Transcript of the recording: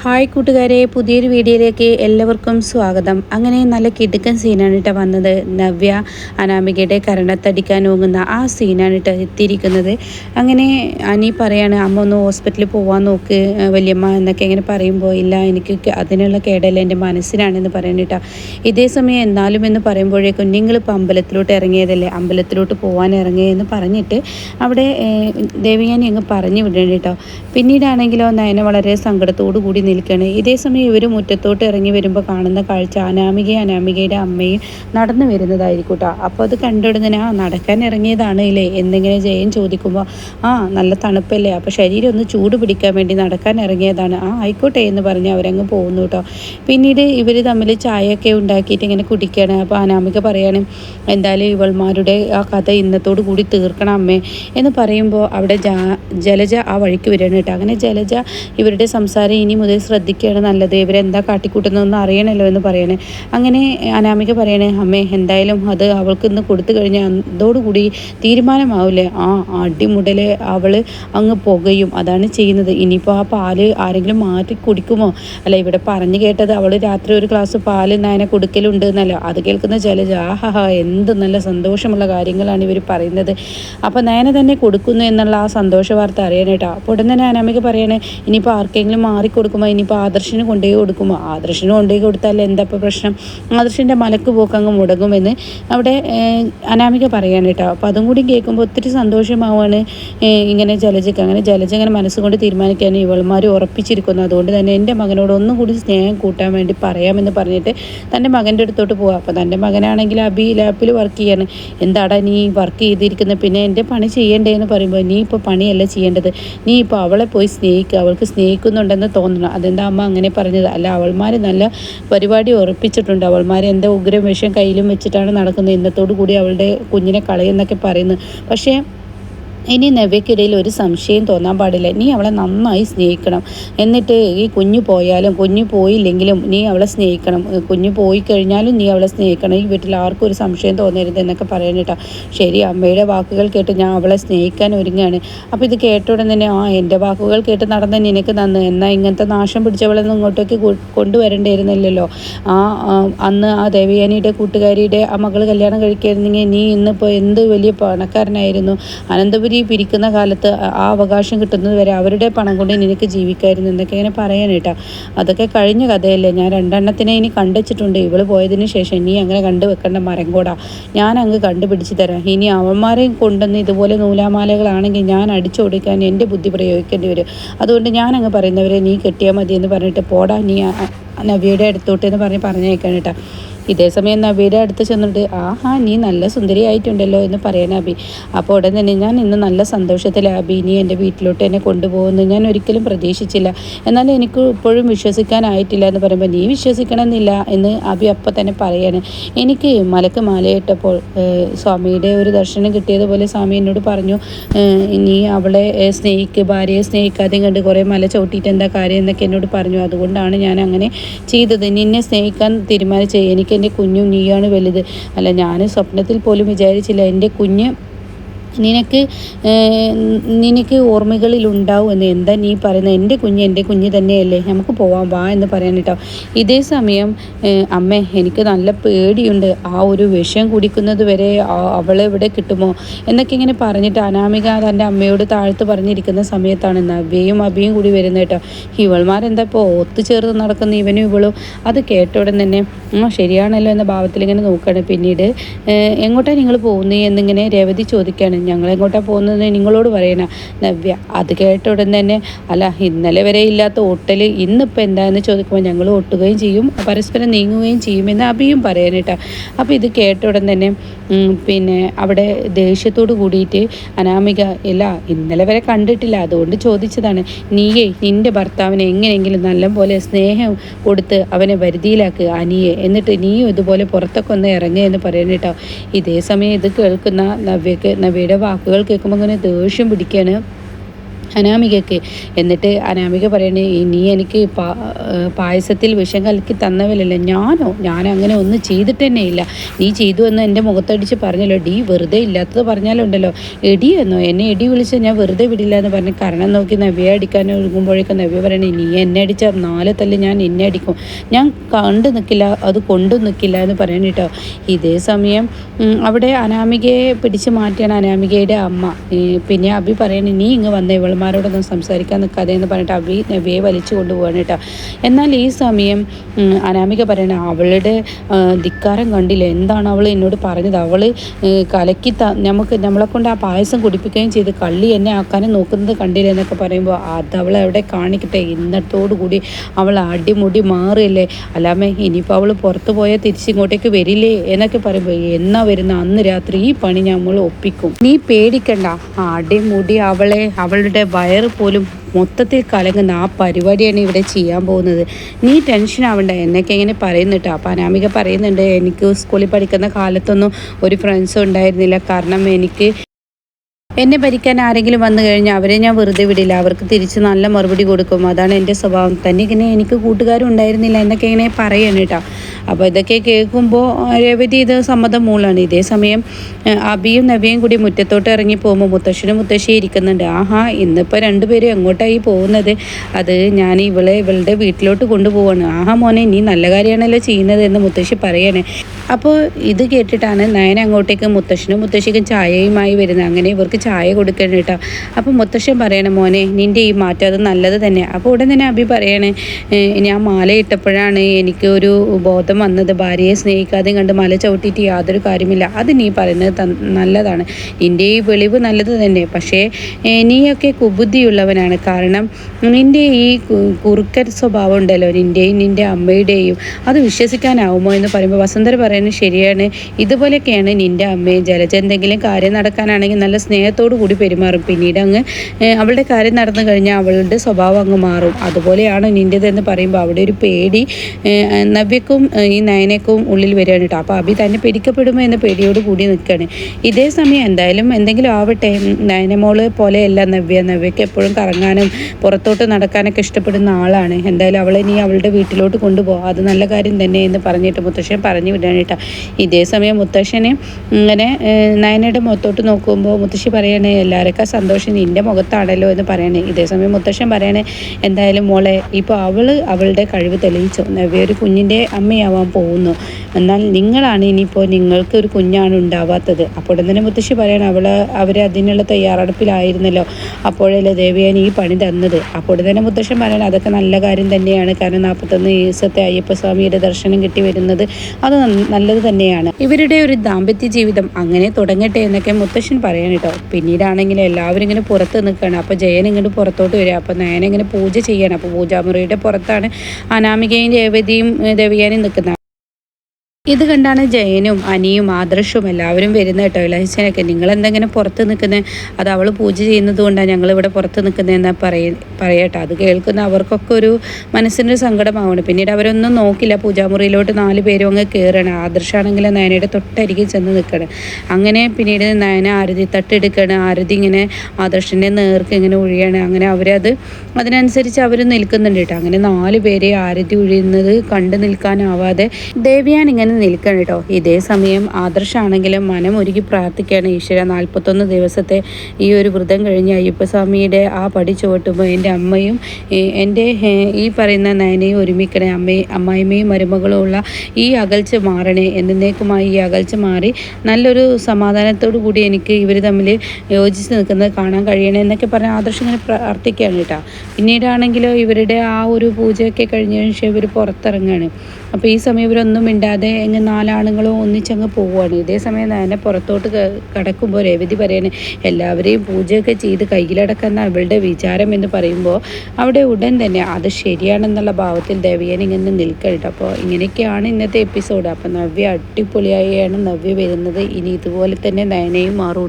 Hi കൂട്ടുകാരെ പുതിയൊരു വീഡിയോയിലേക്ക് എല്ലാവർക്കും സ്വാഗതം. അങ്ങനെ നല്ല കിടുക്കൻ സീനാണ് കേട്ടോ വന്നത്. നവ്യ അനാമികയുടെ കരണത്തടിക്കാൻ ഓങ്ങുന്ന ആ സീനാണ് കേട്ടോ എത്തിയിരിക്കുന്നത്. അങ്ങനെ അനി പറയാണ് അമ്മ ഒന്ന് ഹോസ്പിറ്റലിൽ പോകാൻ നോക്ക് വലിയമ്മ എന്നൊക്കെ ഇങ്ങനെ പറയുമ്പോൾ ഇല്ല എനിക്ക് അതിനുള്ള കേടല്ല എന്റെ മനസ്സിനാണെന്ന് പറയുന്നത് കേട്ടോ ഇതേ സമയം എന്നാലും എന്ന് പറയുമ്പോഴേക്കും നിങ്ങളിപ്പോൾ അമ്പലത്തിലോട്ട് ഇറങ്ങിയതല്ലേ? അമ്പലത്തിലോട്ട് പോകാൻ ഇറങ്ങിയെന്ന് പറഞ്ഞിട്ട് അവിടെ ദേവിയാനി അങ്ങ് പറഞ്ഞു വിടണം കേട്ടോ പിന്നീടാണെങ്കിലോ നയന വളരെ സങ്കടത്തോടു കൂടി നിൽക്കുകയാണ് ഇതേ സമയം ഇവർ മുറ്റത്തോട്ട് ഇറങ്ങി വരുമ്പോൾ കാണുന്ന കാഴ്ച അനാമികയും അനാമികയുടെ അമ്മയും നടന്നു വരുന്നതായിരിക്കും കേട്ടോ അപ്പോൾ അത് കണ്ടുടനെ ആ നടക്കാൻ ഇറങ്ങിയതാണ് ഇല്ലേ എന്തെങ്കിലും ജയൻ ചോദിക്കുമ്പോൾ ആ നല്ല തണുപ്പല്ലേ? അപ്പോൾ ശരീരം ഒന്ന് ചൂട് പിടിക്കാൻ വേണ്ടി നടക്കാൻ ഇറങ്ങിയതാണ്. ആ ആയിക്കോട്ടെ എന്ന് പറഞ്ഞ് അവരങ്ങ് പോകുന്നു കേട്ടോ. പിന്നീട് ഇവർ തമ്മിൽ ചായയൊക്കെ ഉണ്ടാക്കിയിട്ട് ഇങ്ങനെ കുടിക്കുകയാണ് അപ്പോൾ അനാമിക പറയാണ് എന്തായാലും ഇവൾമാരുടെ ആ കഥ ഇന്നത്തോടു കൂടി തീർക്കണം അമ്മേ. എന്ന് പറയുമ്പോൾ അവിടെ ജലജ ആ വഴിക്ക് വരികയാണ് കേട്ടോ. അങ്ങനെ ജലജ ഇവരുടെ സംസാരം ഇനി മുതൽ ശ്രദ്ധിക്കുകയാണ് നല്ലത്. ഇവരെന്താ കാട്ടിക്കൂട്ടുന്നതെന്ന് അറിയണമല്ലോ എന്ന് പറയണേ. അങ്ങനെ അനാമിക പറയണേ അമ്മേ എന്തായാലും അത് അവൾക്ക് ഇന്ന് കൊടുത്തു കഴിഞ്ഞാൽ അതോടുകൂടി തീരുമാനമാവില്ലേ ആ അടിമുടൽ അവൾ അങ്ങ് പുകയും. അതാണ് ചെയ്യുന്നത്. ഇനിയിപ്പോൾ ആ പാൽ ആരെങ്കിലും മാറ്റി കുടിക്കുമോ? അല്ല ഇവിടെ പറഞ്ഞു കേട്ടത് അവൾ രാത്രി ഒരു ഗ്ലാസ് പാൽ നായനെ കൊടുക്കലുണ്ട് എന്നല്ല. അത് കേൾക്കുന്ന ജലജ ആഹാ എന്ത് നല്ല സന്തോഷമുള്ള കാര്യങ്ങളാണ് ഇവർ പറയുന്നത്. അപ്പോൾ നയന തന്നെ കൊടുക്കുന്നു എന്നുള്ള ആ സന്തോഷ വാർത്ത അറിയാനേട്ടോ അപ്പോൾ ഉടൻ തന്നെ അനാമിക പറയണേ ഇനിയിപ്പോൾ ആർക്കെങ്കിലും മാറിക്കൊടുക്കുമ്പോൾ ഇനിയിപ്പോൾ ആദർശിന് കൊണ്ടുപോയി കൊടുക്കുമ്പോൾ ആദർശിന് കൊണ്ടുപോയി കൊടുത്താൽ എന്താ പ്രശ്നം? ആദർശിന്റെ മലക്ക് പോക്കങ്ങ് മുടങ്ങുമെന്ന് അവിടെ അനാമിക പറയാണ് കേട്ടോ. അപ്പോൾ അതും കൂടി കേൾക്കുമ്പോൾ ഒത്തിരി സന്തോഷമാവാണ് ഇങ്ങനെ ജലജക്ക് അങ്ങനെ ജലജ അങ്ങനെ മനസ്സുകൊണ്ട് തീരുമാനിക്കാൻ ഇവൾമാർ ഉറപ്പിച്ചിരിക്കുന്നു. അതുകൊണ്ട് തന്നെ എന്റെ മകനോട് ഒന്നും കൂടി സ്നേഹം കൂട്ടാൻ വേണ്ടി പറയാമെന്ന് പറഞ്ഞിട്ട് തന്റെ മകന്റെ അടുത്തോട്ട് പോവാം. അപ്പോൾ തന്റെ മകനാണെങ്കിൽ അബി ലാപ്പിൽ വർക്ക് ചെയ്യാണ്. എന്താടാ നീ വർക്ക് ചെയ്തിരിക്കുന്നത് പിന്നെ എന്റെ പണി ചെയ്യണ്ടേ എന്ന് പറയുമ്പോൾ നീ ഇപ്പോൾ പണിയല്ല ചെയ്യേണ്ടത്. നീ ഇപ്പോൾ അവളെ പോയി സ്നേഹിക്കുക അവൾക്ക് സ്നേഹിക്കുന്നുണ്ടെന്ന് തോന്നണം. അതെന്താ അമ്മ അങ്ങനെ പറഞ്ഞത്? അല്ല അവൾമാർ നല്ല പരിപാടി ഉറപ്പിച്ചിട്ടുണ്ട്. അവൾമാർ എന്താ ഉഗ്രം വിഷം കയ്യിലും വെച്ചിട്ടാണ് നടക്കുന്നത്. ഇന്നത്തോടു കൂടി അവളുടെ കുഞ്ഞിനെ കളയുന്നൊക്കെ പറയുന്നു. പക്ഷേ ഇനി നവ്യക്കിടയിൽ ഒരു സംശയം തോന്നാൻ പാടില്ല. നീ അവളെ നന്നായി സ്നേഹിക്കണം. എന്നിട്ട് ഈ കുഞ്ഞു പോയാലും കുഞ്ഞു പോയില്ലെങ്കിലും നീ അവളെ സ്നേഹിക്കണം. കുഞ്ഞു പോയി കഴിഞ്ഞാലും നീ അവളെ സ്നേഹിക്കണം. ഈ വീട്ടിൽ ആർക്കും ഒരു സംശയം തോന്നരുത് എന്നൊക്കെ പറയണേട്ടാ ശരി അമ്മയുടെ വാക്കുകൾ കേട്ട് ഞാൻ അവളെ സ്നേഹിക്കാൻ ഒരുങ്ങുകയാണ്. അപ്പോൾ ഇത് കേട്ട ഉടനെ തന്നെ ആ എന്റെ വാക്കുകൾ കേട്ട് നടന്ന നിനക്ക് നന്ന്. എന്നാൽ ഇങ്ങനത്തെ നാശം പിടിച്ചവളൊന്നും ഇങ്ങോട്ടേക്ക് കൊണ്ടുവരേണ്ടിയിരുന്നില്ലല്ലോ. ആ അന്ന് ആ ദേവയാനിയുടെ കൂട്ടുകാരിയുടെ ആ മകൾ കല്യാണം കഴിക്കായിരുന്നെങ്കിൽ നീ ഇന്നിപ്പോൾ എന്ത് വലിയ പണക്കാരനായിരുന്നു? അനന്തപുരി ഈ പിരിക്കുന്ന കാലത്ത് ആ അവകാശം കിട്ടുന്നത് വരെ അവരുടെ പണം കൊണ്ട് നിനക്ക് ജീവിക്കായിരുന്നു എന്നൊക്കെ ഇങ്ങനെ പറയാനേട്ടാ അതൊക്കെ കഴിഞ്ഞ കഥയല്ലേ. ഞാൻ രണ്ടെണ്ണത്തിനെ ഇനി കണ്ടുവച്ചിട്ടുണ്ട് ഇവൾ പോയതിന് ശേഷം നീ അങ്ങനെ കണ്ടുവെക്കേണ്ട മരം കൂടാ. ഞാൻ അങ്ങ് കണ്ടുപിടിച്ച് തരാം. ഇനി അവന്മാരെയും കൊണ്ടുവന്ന് ഇതുപോലെ നൂലാമാലകളാണെങ്കിൽ ഞാൻ അടിച്ചോടിക്കാൻ എന്റെ ബുദ്ധി പ്രയോഗിക്കേണ്ടി വരും. അതുകൊണ്ട് ഞാൻ അങ്ങ് പറയുന്നവരെ നീ കെട്ടിയാൽ മതി എന്ന് പറഞ്ഞിട്ട് പോടാ. നീ നവിയുടെ അടുത്തോട്ട് എന്ന് പറഞ്ഞ് പറഞ്ഞേക്കാൻ ഇതേ സമയം നബിയുടെ അടുത്ത് ചെന്നിട്ട് ആഹാ നീ നല്ല സുന്ദരിയായിട്ടുണ്ടല്ലോ എന്ന് പറയാൻ അബി. അപ്പോൾ ഉടൻ തന്നെ ഞാൻ ഇന്ന് നല്ല സന്തോഷത്തിൽ അബി. നീ എന്റെ വീട്ടിലോട്ട് എന്നെ കൊണ്ടുപോകുന്നു ഞാൻ ഒരിക്കലും പ്രതീക്ഷിച്ചില്ല. എന്നാൽ എനിക്ക് ഇപ്പോഴും വിശ്വസിക്കാനായിട്ടില്ല എന്ന് പറയുമ്പോൾ നീ വിശ്വസിക്കണമെന്നില്ല എന്ന് അബി അപ്പം തന്നെ പറയാണ്. എനിക്ക് മലക്ക് മാലയിട്ടപ്പോൾ സ്വാമിയുടെ ഒരു ദർശനം കിട്ടിയതുപോലെ സ്വാമി എന്നോട് പറഞ്ഞു നീ അവളെ സ്നേഹിക്ക് ഭാര്യയെ സ്നേഹിക്കാതെ കണ്ട് കുറേ മല ചവിട്ടിയിട്ട് എന്താ കാര്യം എന്നൊക്കെ എന്നോട് പറഞ്ഞു. അതുകൊണ്ടാണ് ഞാൻ അങ്ങനെ ചെയ്തത്. നിന്നെ സ്നേഹിക്കാൻ തീരുമാനിച്ചത്. എനിക്ക് എന്റെ കുഞ്ഞും നീയാണ് വലുത്. അല്ല ഞാൻ സ്വപ്നത്തിൽ പോലും വിചാരിച്ചില്ല. എന്റെ കുഞ്ഞ് നിനക്ക് നിനക്ക് ഓർമ്മകളിൽ ഉണ്ടാവും എന്ന് എന്താ നീ പറയുന്നത്? എന്റെ കുഞ്ഞ് എന്റെ കുഞ്ഞ് തന്നെയല്ലേ. നമുക്ക് പോവാം വാ എന്ന് പറയാൻ കേട്ടോ. ഇതേ സമയം അമ്മ എനിക്ക് നല്ല പേടിയുണ്ട്. ആ ഒരു വിഷം കുടിക്കുന്നത് വരെ അവളെ ഇവിടെ കിട്ടുമോ? എന്നൊക്കെ ഇങ്ങനെ പറഞ്ഞിട്ട് അനാമിക തന്റെ അമ്മയോട് താഴ്ത്ത് പറഞ്ഞിരിക്കുന്ന സമയത്താണ് നവ്യയും അബിയും കൂടി വരുന്നത് കേട്ടോ. ഇവൾമാരെന്താ ഇപ്പോൾ ഒത്തുചേർന്ന് നടക്കുന്ന ഇവനും ഇവളും? അത് കേട്ട ഉടൻ തന്നെ ശരിയാണല്ലോ എന്ന ഭാവത്തിൽ ഇങ്ങനെ നോക്കുകയാണ്. പിന്നീട് എങ്ങോട്ടാണ് നിങ്ങൾ പോകുന്നത് എന്നിങ്ങനെ രേവതി ചോദിക്കുകയാണ്. ഞങ്ങൾ എങ്ങോട്ടാണ് പോകുന്നത് നിങ്ങളോട് പറയണ നവ്യ അത് കേട്ട ഉടൻ തന്നെ അല്ല ഇന്നലെ വരെ ഇല്ലാത്ത ഒട്ടൽ ഇന്നിപ്പോൾ എന്താണെന്ന് ചോദിക്കുമ്പോൾ ഞങ്ങൾ ഒട്ടുകയും ചെയ്യും പരസ്പരം നീങ്ങുകയും ചെയ്യുമെന്ന് അഭിയും പറയാനേട്ടാ അപ്പോൾ ഇത് കേട്ട ഉടൻ തന്നെ പിന്നെ അവിടെ ദേഷ്യത്തോട് കൂടിയിട്ട് അനാമിക ഇല്ല ഇന്നലെ വരെ കണ്ടിട്ടില്ല അതുകൊണ്ട് ചോദിച്ചതാണ്. നീയെ നിന്റെ ഭർത്താവിനെ എങ്ങനെയെങ്കിലും നല്ലപോലെ സ്നേഹം കൊടുത്ത് അവനെ വരുതിയിലാക്കുക അനിയെ. എന്നിട്ട് നീയും ഇതുപോലെ പുറത്തൊക്കെ ഒന്ന് ഇറങ്ങുക എന്ന് പറയണം കേട്ടോ. ഇതേ സമയം ഇത് കേൾക്കുന്ന നവ്യക്ക് നവ്യയുടെ വാക്കുകൾ കേൾക്കുമ്പോൾ ഇങ്ങനെ ദേഷ്യം പിടിക്കുകയാണ് അനാമികയ്ക്ക്. എന്നിട്ട് അനാമിക പറയണേ നീ എനിക്ക് പായസത്തിൽ വിഷം കലക്കി തന്നവരല്ലേ ഞാനോ? ഞാൻ അങ്ങനെ ഒന്നും ചെയ്തിട്ട് തന്നെ ഇല്ല. നീ ചെയ്തു എന്ന് എന്റെ മുഖത്തടിച്ച് പറഞ്ഞല്ലോ. ഡി വെറുതെ ഇല്ലാത്തത് പറഞ്ഞാലുണ്ടല്ലോ. എടി എന്നോ? എന്നെ എടി വിളിച്ച് ഞാൻ വെറുതെ വിടില്ല എന്ന് പറഞ്ഞ് കരണം നോക്കി നവ്യ അടിക്കാൻ ഒഴുകുമ്പോഴേക്കും നവ്യ പറയണേ നീ എന്നെ അടിച്ച നാല് തല്ല് ഞാൻ എന്നെ അടിക്കും. ഞാൻ കണ്ടു നിൽക്കില്ല അത് കൊണ്ടു നിൽക്കില്ല എന്ന് പറയണ കേട്ടോ ഇതേ സമയം അവിടെ അനാമികയെ പിടിച്ച് മാറ്റിയാണ് അനാമികയുടെ അമ്മ. പിന്നെ അഭി പറയണേ നീ ഇങ്ങ് വന്ന ഇവൾമാരോടൊന്നും സംസാരിക്കാൻ നിൽക്കാതെ എന്ന് പറഞ്ഞിട്ട് അവി നബിയെ വലിച്ചു കൊണ്ടുപോവാണ് കേട്ടോ. എന്നാൽ ഈ സമയം അനാമിക പറയണ അവളുടെ ധിക്കാരം കണ്ടില്ല? എന്താണ് അവൾ എന്നോട് പറഞ്ഞത്? അവൾ കലക്കി ത നമുക്ക് നമ്മളെ കൊണ്ട് ആ പായസം കുടിപ്പിക്കുകയും ചെയ്ത് കള്ളി എന്നെ ആക്കാനും നോക്കുന്നത് കണ്ടില്ല എന്നൊക്കെ പറയുമ്പോൾ അത് അവൾ അവിടെ കാണിക്കട്ടെ. ഇന്നത്തോടു കൂടി അവൾ അടിമുടി മാറിയല്ലേ? അല്ലാമേ ഇനിയിപ്പോൾ അവൾ പുറത്ത് പോയാൽ തിരിച്ചിങ്ങോട്ടേക്ക് വരില്ലേ എന്നൊക്കെ പറയുമ്പോൾ എന്നാ വരുന്ന അന്ന് രാത്രി ഈ പണി നമ്മൾ ഒപ്പിക്കും. നീ പേടിക്കണ്ട. അടിമുടി അവളെ അവളുടെ വയറ് പോലും മൊത്തത്തിൽ കലങ്ങുന്ന ആ പരിപാടിയാണ് ഇവിടെ ചെയ്യാൻ പോകുന്നത്. നീ ടെൻഷൻ ആവണ്ട. എന്നൊക്കെ ഇങ്ങനെ പറയുന്നുട്ടോ അപ്പം അനാമിക പറയുന്നുണ്ട് എനിക്ക് സ്കൂളിൽ പഠിക്കുന്ന കാലത്തൊന്നും ഒരു ഫ്രണ്ട്സും ഉണ്ടായിരുന്നില്ല. കാരണം എനിക്ക് എന്നെ ഭരിക്കാൻ ആരെങ്കിലും വന്നു കഴിഞ്ഞാൽ അവരെ ഞാൻ വെറുതെ വിടില്ല. അവർക്ക് തിരിച്ച് നല്ല മറുപടി കൊടുക്കും. അതാണ് എന്റെ സ്വഭാവം. തന്നെ ഇങ്ങനെ എനിക്ക് കൂട്ടുകാരും ഉണ്ടായിരുന്നില്ല എന്നൊക്കെ ഇങ്ങനെ പറയണം കേട്ടോ. അപ്പോൾ ഇതൊക്കെ കേൾക്കുമ്പോൾ രേവതി ഇത് സമ്മതം മൂളാണ്. ഇതേ സമയം അബിയും നബിയും കൂടി മുറ്റത്തോട്ട് ഇറങ്ങി പോകുമ്പോൾ മുത്തശ്ശനും മുത്തശ്ശി ഇരിക്കുന്നുണ്ട്. ആഹാ ഇന്നിപ്പോൾ രണ്ടുപേരും എങ്ങോട്ടായി പോകുന്നത്? അത് ഞാൻ ഇവളെ ഇവളുടെ വീട്ടിലോട്ട് കൊണ്ടുപോവാണ്. ആഹാ മോനെ നീ നല്ല കാര്യമാണല്ലോ ചെയ്യുന്നത് എന്ന് മുത്തശ്ശി പറയണേ. അപ്പോൾ ഇത് കേട്ടിട്ടാണ് നയൻ അങ്ങോട്ടേക്ക് മുത്തശ്ശനും മുത്തശ്ശിക്കും ചായയുമായി വരുന്നത്. അങ്ങനെ ഇവർക്ക് ചായ കൊടുക്കണം കേട്ടോ. അപ്പോൾ മുത്തശ്ശൻ പറയണേ മോനെ നിന്റെ ഈ മാറ്റം അത് നല്ലത് തന്നെ. അപ്പോൾ ഉടൻ തന്നെ അഭി പറയണേ ഞാൻ മാല ഇട്ടപ്പോഴാണ് എനിക്ക് ഒരു ബോധം വന്നത് ഭാര്യയെ സ്നേഹിക്കാതെയും കണ്ട് മല ചവിട്ടിയിട്ട് യാതൊരു കാര്യമില്ല. അത് നീ പറയുന്നത് നല്ലതാണ്. നിന്റെ ഈ വെളിവ് നല്ലത് തന്നെ. പക്ഷേ നീയൊക്കെ കുബുദ്ധിയുള്ളവനാണ്. കാരണം നിന്റെ ഈ കുറുക്കൻ സ്വഭാവം ഉണ്ടല്ലോ. നിന്റെയും നിന്റെ അമ്മയുടെയും അത് വിശ്വസിക്കാനാവുമോ എന്ന് പറയുമ്പോൾ വസന്തര പറയുന്നത് ശരിയാണ്. ഇതുപോലെയൊക്കെയാണ് നിന്റെ അമ്മയും ജലജ എന്തെങ്കിലും കാര്യം നടക്കാനാണെങ്കിൽ നല്ല സ്നേഹത്തോടു കൂടി പെരുമാറും. പിന്നീട് അങ്ങ് അവളുടെ കാര്യം നടന്നു കഴിഞ്ഞാൽ അവളുടെ സ്വഭാവം അങ്ങ് മാറും. അതുപോലെയാണ് നിന്റെതെന്ന് പറയുമ്പോൾ അവിടെ ഒരു പേടി നവ്യക്കും ഈ നയനക്കും ഉള്ളിൽ വരികയാണ് കേട്ടോ. അപ്പോൾ അഭി തന്നെ പിടിക്കപ്പെടുമോ എന്ന പേടിയോട് കൂടി നിൽക്കുകയാണ്. ഇതേ സമയം എന്തായാലും എന്തെങ്കിലും ആവട്ടെ നയനമോൾ പോലെയല്ല നവ്യ. നവ്യക്ക് എപ്പോഴും കറങ്ങാനും പുറത്തോട്ട് നടക്കാനൊക്കെ ഇഷ്ടപ്പെടുന്ന ആളാണ്. എന്തായാലും അവളെ നീ അവളുടെ വീട്ടിലോട്ട് കൊണ്ടുപോകാം അത് നല്ല കാര്യം തന്നെ എന്ന് പറഞ്ഞിട്ട് മുത്തശ്ശൻ പറഞ്ഞു വിടാണ് കേട്ടോ. ഇതേ സമയം മുത്തശ്ശനെ ഇങ്ങനെ നയനയുടെ മുഖത്തോട്ട് നോക്കുമ്പോൾ മുത്തശ്ശി പറയണേ എല്ലാവരൊക്കെ സന്തോഷം നിന്റെ മുഖത്താണല്ലോ എന്ന് പറയണേ. ഇതേ സമയം മുത്തശ്ശൻ പറയണേ എന്തായാലും മോളെ ഇപ്പോൾ അവൾ അവളുടെ കഴിവ് തെളിയിച്ചു. നവ്യ ഒരു കുഞ്ഞിന്റെ അമ്മയാവാൻ പോകുന്നു. എന്നാൽ നിങ്ങളാണ് ഇനിയിപ്പോൾ നിങ്ങൾക്ക് ഒരു കുഞ്ഞാണ് ഉണ്ടാവാത്തത്. അപ്പോൾ തന്നെ മുത്തശ്ശി പറയണം അവൾ അവരെ അതിനുള്ള തയ്യാറെടുപ്പിലായിരുന്നല്ലോ. അപ്പോഴല്ലേ ദേവിയാൻ ഈ പണി തന്നത്. അപ്പോൾ തന്നെ മുത്തശ്ശൻ പറയണം അതൊക്കെ നല്ല കാര്യം തന്നെയാണ്. കാരണം നാൽപ്പത്തൊന്ന് ദിവസത്തെ അയ്യപ്പസ്വാമിയുടെ ദർശനം കിട്ടി വരുന്നത് അത് നല്ലത് തന്നെയാണ്. ഇവരുടെ ഒരു ദാമ്പത്യ ജീവിതം അങ്ങനെ തുടങ്ങട്ടെ എന്നൊക്കെ മുത്തശ്ശൻ പറയണം കേട്ടോ. പിന്നീടാണെങ്കിൽ എല്ലാവരും ഇങ്ങനെ പുറത്ത് നിൽക്കുകയാണ്. അപ്പോൾ ജയൻ ഇങ്ങോട്ട് പുറത്തോട്ട് വരിക. അപ്പോൾ നയന ഇങ്ങനെ പൂജ ചെയ്യണം. അപ്പോൾ പൂജാമുറിയുടെ പുറത്താണ് അനാമികയും ദേവതിയും ദേവിയാനും നിൽക്കുന്നത്. ഇത് കണ്ടാണ് ജയനും അനിയും ആദർശവും എല്ലാവരും വരുന്നത് കേട്ടോ. ഇളയച്ചനൊക്കെ നിങ്ങൾ എന്തെങ്കിലും പുറത്ത് നിൽക്കുന്നത് അത് അവൾ പൂജ ചെയ്യുന്നത് കൊണ്ടാണ് ഞങ്ങളിവിടെ പുറത്ത് നിൽക്കുന്നതെന്ന് പറയ പറയട്ടെ. അത് കേൾക്കുന്ന അവർക്കൊക്കെ ഒരു മനസ്സിനൊരു സങ്കടമാവണം. പിന്നീട് അവരൊന്നും നോക്കില്ല. പൂജാമുറിയിലോട്ട് നാല് പേരും അങ്ങ് കയറണം ആദർശാണെങ്കിൽ നയനയുടെ തൊട്ടരികിൽ ചെന്ന് നിൽക്കണം. അങ്ങനെ പിന്നീട് നയന ആരതി തട്ടെടുക്കണം. ആരതി ഇങ്ങനെ ആദർശന്റെ നേർക്ക് ഇങ്ങനെ ഒഴിയാണ്. അങ്ങനെ അവരത് അതിനനുസരിച്ച് അവർ നിൽക്കുന്നുണ്ട് കേട്ടോ. അങ്ങനെ നാല് പേരെ ആരതി ഒഴിയുന്നത് കണ്ടു നിൽക്കാനാവാതെ ദേവിയാൻ ഇങ്ങനെ നിൽക്കണം കേട്ടോ. ഇതേ സമയം ആദർശാണെങ്കിലും മനം ഒരുക്കി പ്രാർത്ഥിക്കുകയാണ് ഈശ്വര. നാൽപ്പത്തൊന്ന് ദിവസത്തെ ഈ ഒരു വ്രതം കഴിഞ്ഞ് അയ്യപ്പസ്വാമിയുടെ ആ പടി ചുവട്ടുമ്പോൾ എന്റെ അമ്മയും എന്റെ ഈ പറയുന്ന നയനയും ഒരുമിക്കണേ. അമ്മയും അമ്മായിമ്മയും മരുമകളും ഉള്ള ഈ അകൽച്ച മാറണേ. എന്നേക്കുമായി ഈ അകൽച്ച മാറി നല്ലൊരു സമാധാനത്തോടു കൂടി എനിക്ക് ഇവർ തമ്മിൽ യോജിച്ച് നിൽക്കുന്നത് കാണാൻ കഴിയണേ എന്നൊക്കെ പറഞ്ഞ് ആദർശം ഇങ്ങനെ പ്രാർത്ഥിക്കുകയാണ് കേട്ടോ. പിന്നീടാണെങ്കിലോ ഇവരുടെ ആ ഒരു പൂജയൊക്കെ കഴിഞ്ഞതിന് ശേഷം ഇവർ പുറത്തിറങ്ങുകയാണ്. അപ്പോൾ ഈ സമയം ഇവരൊന്നും മിണ്ടാതെ അങ്ങ് നാലാണുങ്ങളും ഒന്നിച്ചങ്ങ് പോവുകയാണ്. ഇതേ സമയം തന്നെ പുറത്തോട്ട് കടക്കുമ്പോൾ രേവതി പറയണേ എല്ലാവരെയും പൂജയൊക്കെ ചെയ്ത് കയ്യിലടക്കുന്ന അവളുടെ വിചാരം എന്ന് പറയുമ്പോൾ അവിടെ ഉടൻ തന്നെ അത് ശരിയാണെന്നുള്ള ഭാവത്തിൽ ദേവിയൻ ഇങ്ങനെ നിൽക്കട്ടെ അപ്പോൾ ഇങ്ങനെയൊക്കെയാണ് ഇന്നത്തെ എപ്പിസോഡ്. അപ്പോൾ നവ്യ അടിപൊളിയായാണ് നവ്യ വരുന്നത്. ഇനി ഇതുപോലെ തന്നെ നയനയും മാറും